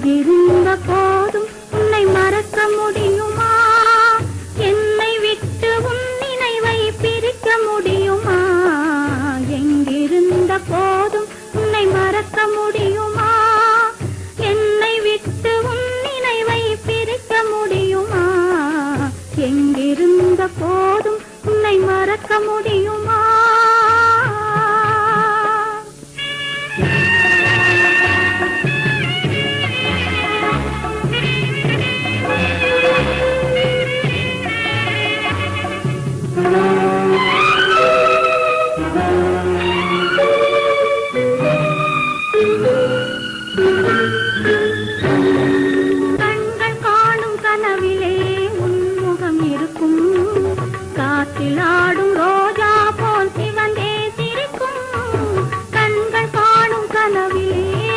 அங்கிருந்த போதும் உன்னை மறக்க முடியுமா? என்னை விட்டு உன் நினைவை பிரிக்க முடியுமா? எங்கிருந்த போதும் உன்னை மறக்க முடியுமா? என்னை விட்டு உன் நினைவை பிரிக்க முடியுமா? எங்கிருந்த போதும் உன்னை மறக்க முடியும் காணும் கனவிலே உன்முகம் இருக்கும். காற்றிலாடும்